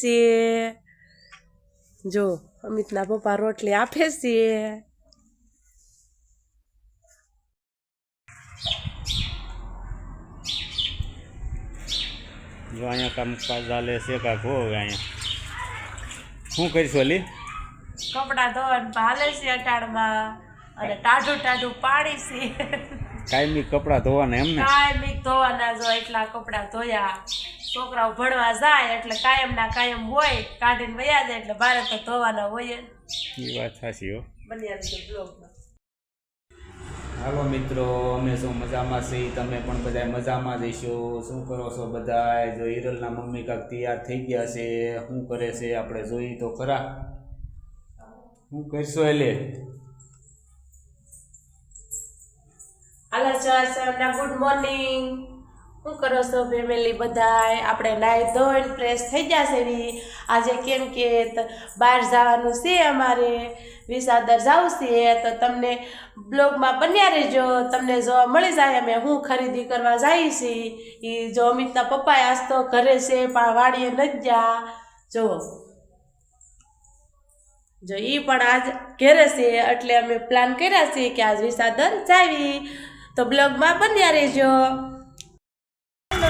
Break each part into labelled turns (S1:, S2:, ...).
S1: છે. જો અમિતના પપ્પા રોટલી આપે છે.
S2: જો અહીંયા કામકાજ ચાલે છે કાંક હો અહીંયા. શું કરીશું અલી?
S1: કપડા ધોવાનું ભાલે છે અટાડમાં અને ટાઢું ટાઢું પાડી છે.
S2: કાયમી કપડાં ધોવાના એમ ને?
S1: કાયમી ધોવાના જો એટલા કપડા ધોયા. છોકરાઓ ભણવા જાય એટલે કાયમ ના કાયમ હોય કાઢીને વયા જાય એટલે બારે તો ધોવાના હોય
S2: એ વાત સાચી હો.
S1: બન્યા છે બ્લોગમાં.
S2: હાલો મિત્રો અમે શું મજામાં છીએ? તમે પણ બધા મજામાં જઈશો શું કરો છો બધા જો હિરલના મમ્મી કાંક તૈયાર થઈ ગયા છે શું કરે છે આપણે જોઈએ તો ખરા. શું કરશો એટલે
S1: હાલો ચાર સર ગુડ મોર્નિંગ શું કરો છો ફેમિલી બધાય? આપણે નાઈ ધોઈને ફ્રેશ થઈ જશે એવી આજે કેમ કે બહાર જવાનું છે અમારે. વિસાદર જવું છે તો તમને બ્લોગમાં બન્યા રહેજો. તમને જોવા મળી જાય અમે હું ખરીદી કરવા જઈએ છીએ એ જો અમિતના પપ્પાએ આજ તો ઘરે છે પણ વાડીએ નથી ગયા જો. જો. એ પણ આજ ઘેરે છે એટલે અમે પ્લાન કર્યા છે કે આજ વિસાદર જાવી. તો બ્લોગમાં બન્યા રહેજો હેલો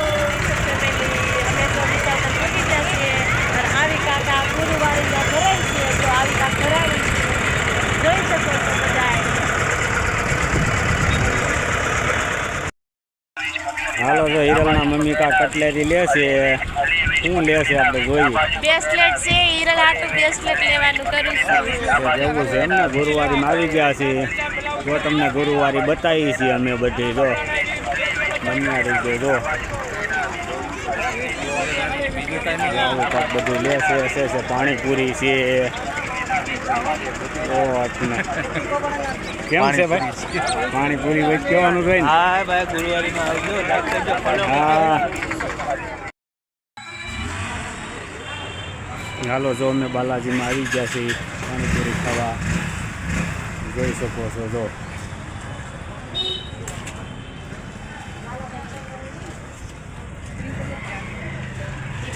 S1: અમે તો વિસાદર પહોંચી ગયા છીએ અને આવી કાકા ગુરુવારીમાં ભરાય છે તો આવી કાક ભરાવી છે જોઈ શકો છો બધાય
S2: હાલો જો હિરલના મમ્મી કા કટલેરી લે છે. શું લે છે આપણે જોઈએ.
S1: બ્રેસલેટ છે હિરલ હાટું બ્રેસલેટ લેવાનું કરું છું.
S2: તો જેવું છે એમને ગુરુવારીમાં આવી ગયા છે. જો તમને ગુરુવારી બતાવી છીએ અમે બધી જો. બન્યા રહીજો જો. આવું કાંક બધું લે છે પાણીપુરી છે. કેમ છે ભાઈ? પાણીપુરી ભાઈ કહેવાનું રહે
S3: હા ભાઈ
S2: હા. હાલો જો અમે બાલાજીમાં આવી ગયા છીએ પાણીપુરી ખાવા. જોઈ શકો છો જો.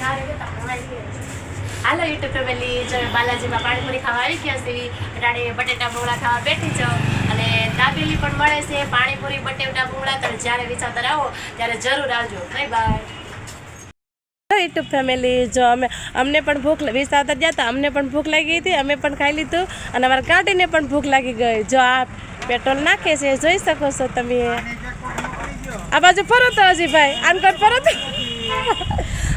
S1: હાલો યુટ્યુબ ફેમિલી જો બાલાજીમાં પાણીપુરી ખાવા આવી ગયા છે અટાણે બટેટા બોળા ખાવા બેઠી છો અને દાબેલી પણ મળે છે પાણીપુરી બટેટા બોળા તમે જ્યારે વિચારતા આવો ત્યારે જરૂર આવજો. Bye bye. યુટ્યુબ ફેમિલી જો અમે અમને પણ ભૂખ વિસાતા ગયા હતા અમને પણ ભૂખ લાગી હતી અમે પણ ખાઈ લીધું અને અમારા કાઢીને પણ ભૂખ લાગી ગઈ. જો આ પેટ્રોલ નાખે છે જોઈ શકો છો તમે. આ બાજુ ફરો તો હજી ભાઈ આનકોટ ફરો તો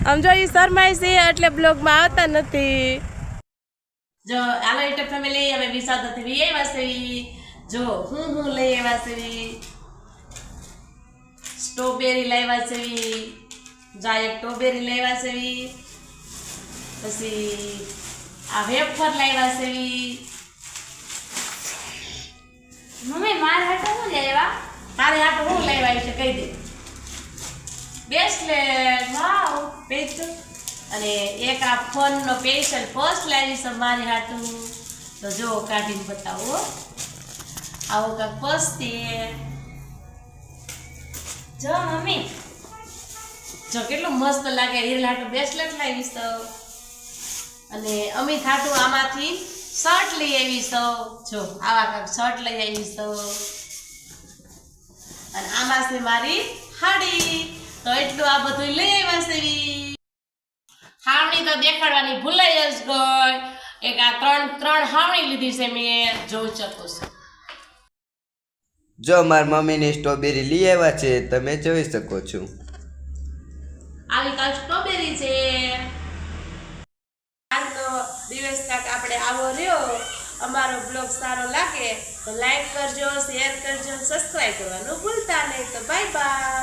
S1: આમ જો ઈ શરમાય છે એટલે બ્લોગમાં આવતા નથી. જો આલો યુટ્યુબ ફેમિલી અમે વિસાદાથી વી આવ્યા છે જો હું હું લઈ આવ્યા છે સ્ટ્રોબેરી લાવ્યા છે જાય એક સ્ટ્રોબેરી લાવ્યા છે પછી આ વેફર લાવ્યા છે
S4: મમ્મી મારે હાટો હું લેવા?
S1: તારે હાટો હું લાવ્યા છે કહી દે. બેસલેટ અને એક આ ફોનનો સ્પેશિયલ ફર્સ્ટ લાવી છે મારી હાટું. તો જો કાઢીને બતાવો. આવો કાંક ફર્સ્ટ છે.
S4: જો મમ્મી.
S1: જો કેટલું મસ્ત લાગે. હિરલ હાટું બ્રેસલેટ લાવીશ તો અને અમિત હાટું આમાંથી શર્ટ લઈ આવીશ તો જો આવા કાંક શર્ટ લઈ આવીશ તો અને આમાં છે મારી હાડી. તો એટલું આ બધું લઈ આવ્યા છે હાવણી તો દેખાડવાની ભૂલાઈ જ ગઈ. એક આ ત્રણ ત્રણ હાવણી લીધી છે મેં. જોઈ શકો છો.
S5: જો મારી મમ્મીની સ્ટ્રોબેરી લઈ આવ્યા છે તમે જોઈ શકો છો.
S1: આવી કાલ સ્ટ્રોબેરી છે. આજનો દિવસ કાંક આપણે આવો રહ્યો. અમારો બ્લોગ સારો લાગે તો લાઈક કરજો શેર કરજો સબસ્ક્રાઈબ કરવાનું ભૂલતા નહીં. તો બાય બાય